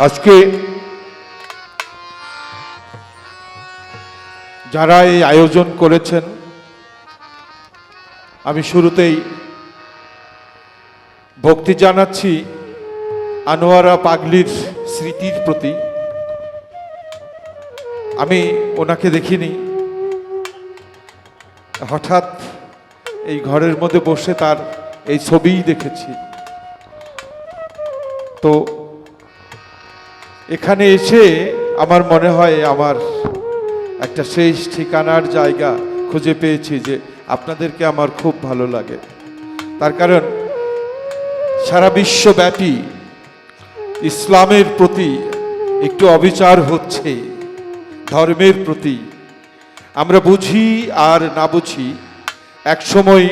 আজকে যারা এই আয়োজন করেছেন, আমি শুরুতেই ভক্তি জানাচ্ছি আনোয়ারা পাগলির স্মৃতির প্রতি। আমি ওনাকে দেখিনি। হঠাৎ এই ঘরের মধ্যে বসে তার এই ছবিই দেখেছি। তো এখানে এসে আমার মনে হয় আমার একটা শেষ ঠিকানার জায়গা খুঁজে পেয়েছি যে আপনাদেরকে আমার খুব ভালো লাগে। তার কারণ সারা বিশ্বব্যাপী ইসলামের প্রতি একটু অবিচার হচ্ছে, ধর্মের প্রতি। আমরা বুঝি আর না বুঝি, একসময়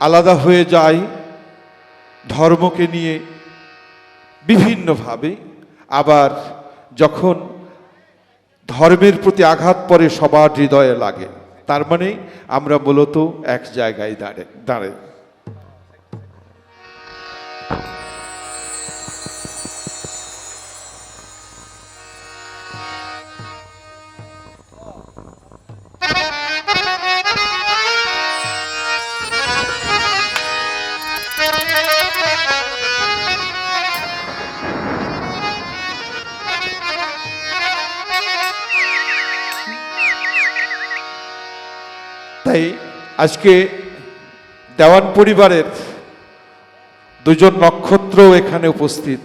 আলাদা হয়ে যায় ধর্মকে নিয়ে বিভিন্নভাবে। আবার যখন ধর্মের প্রতি আঘাত পড়ে সবার হৃদয়ে লাগে, তার মানে আমরা মূলত এক জায়গায় দাঁড়ে দাঁড়ে আজকে দেওয়ান পরিবারের দুজন নক্ষত্র এখানে উপস্থিত।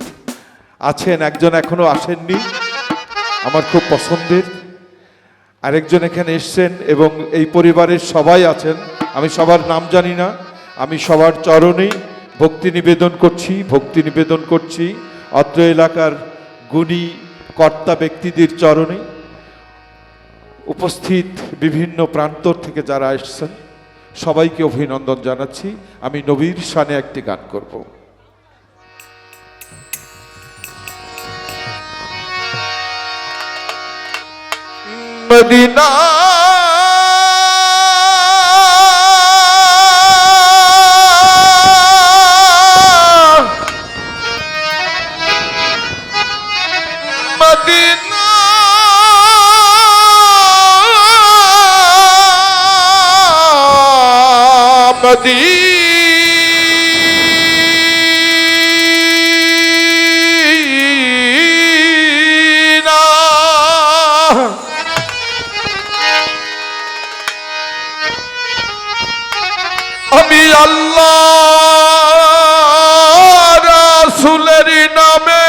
আছেন, একজন এখনও আসেননি, আমার খুব পছন্দের। আরেকজন এখানে এসছেন এবং এই পরিবারের সবাই আছেন। আমি সবার নাম জানি না, আমি সবার চরণেই ভক্তি নিবেদন করছি, ভক্তি নিবেদন করছি অত্র এলাকার গুণী কর্তা ব্যক্তিদের চরণে। উপস্থিত বিভিন্ন প্রান্তর থেকে যারা এসছেন সবাইকে অভিনন্দন জানাচ্ছি। আমি নবীর সানে একটি গান করব। মদিনা। মদিনা। মদিনা আমি আল্লাহ রাসুলের নামে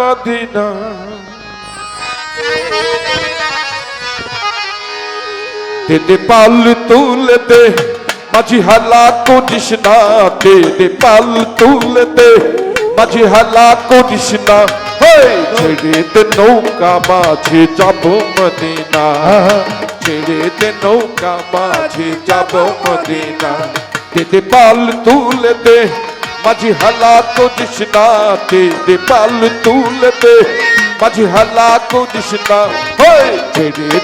মদিনা দে পাল তুলে দে মাঝি হালা করিস না দে দে পাল তুলে দে মাঝি হালা করিস না হেই, ছেড়ে দে নৌকা মাঝে যাব মদিনা ছেড়ে দে নৌকা মাঝে যাব মদিনা দে দে পাল তুলে দে মাঝি হালা করিস না দে দে পাল তুলে দে মাঝি হালা করিস না হেই, ছেড়ে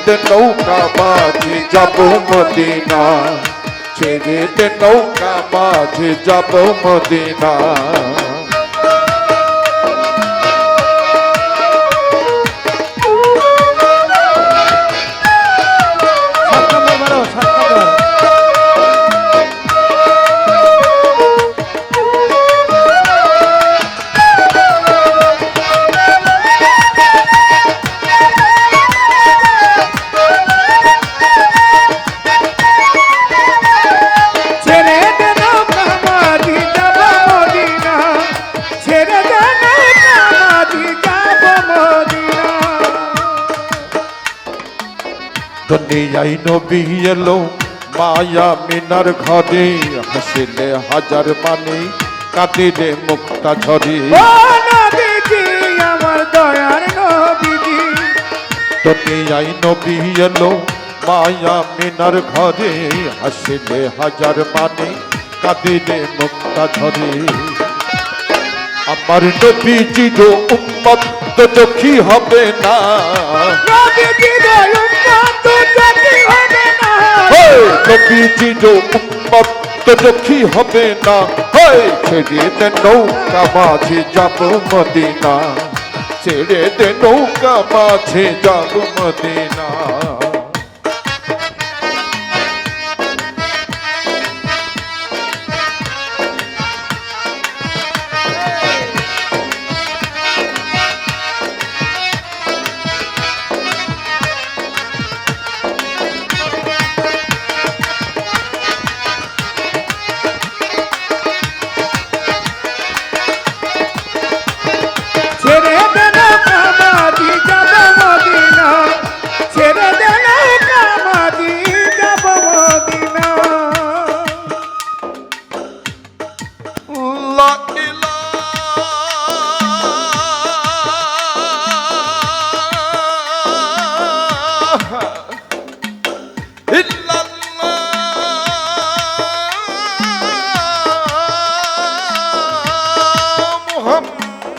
দে নৌকা দুনিয়ায় নবী এলো মায়া মিনার ঘরে। হাসিলে হাজার মানে কাঁদিলে মুক্তা ঝরে। আমার দয়ার নবীজি। দুনিয়ায় নবী এলো মায়া মিনার ঘরে। হাসিলে হাজার মানে কাঁদিলে মুক্তা ঝরে। আমার নবীজির উম্মত তো দুঃখী হবে না। নবীজির উম্মত দুঃখী হবে না। হয়, ছেড়ে দে নৌকা মাঝে, যাব মদিনা। ছেড়ে দে নৌকা মাঝে, যাব মদিনা।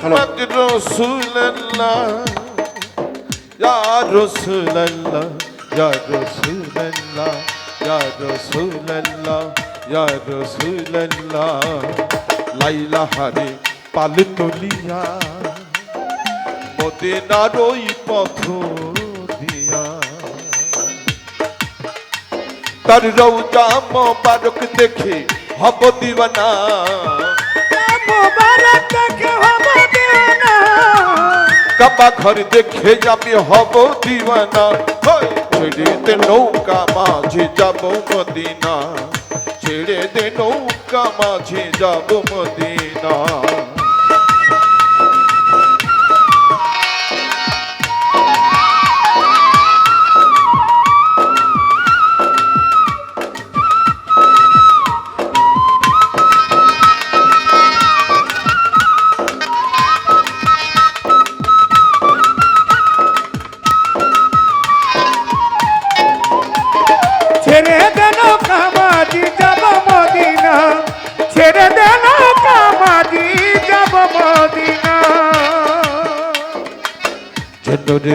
মুহাম্মদ রাসূলুল্লাহ ইয়া রাসূলুল্লাহ ইয়া রাসূলুল্লাহ ইয়া রাসূলুল্লাহ ইয়া রাসূলুল্লাহ লাইলা হারে পাল তুলিয়া মদিনার ওই পথ দিয়া। তার রৌজা মোবারক দেখে হব দিবানা ঘর দেখে যাবে হব দিবানা ছেড়ে দে নৌকা মাঝে যাব মদিনা। ছেড়ে দে নৌকা মাঝে যাব মদিনা।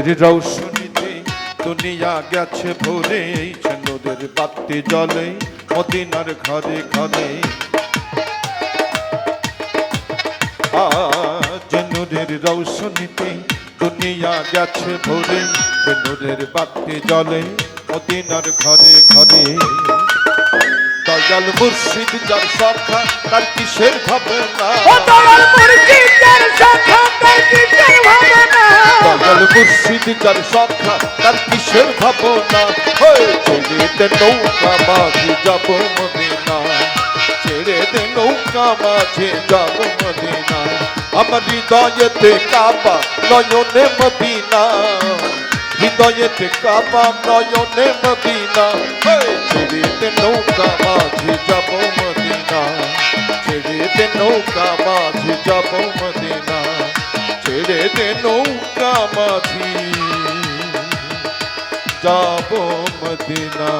চন্দ্রের রৌশনীতে দুনিয়া গেছে ভরে চন্দ্রের বাতি জলে মদিনার ঘরে ঘরে। চন্দ্রের রৌশনীতে দুনিয়া গেছে ভরে চন্দ্রের বাতি জলে মদিনার ঘরে ঘরে। দয়াল মুর্শিদ যার সখা তার কিসের ভাবনা? ও দয়াল মুর্শিদের শাখা তার কিসের ভাবনা? পাগল মুর্শিদ যার সখা তার কিসের ভাবনা? হয়ে ছেড়ে দে নৌকা মাঝে যাব মদিনা। ছেড়ে দে নৌকা মাঝে যাব মদিনা। আমার হৃদয়েতে কাবা নয়নে মদিনা। হৃদয়েতে কাবা নয়নে মদিনা। ছেড়ে দে নৌকা মাঝে যাব মদিনা। ছেড়ে দে নৌকা মাঝে যাব মদিনা। ছেড়ে দে নৌকা মাঝি যাব মদিনা।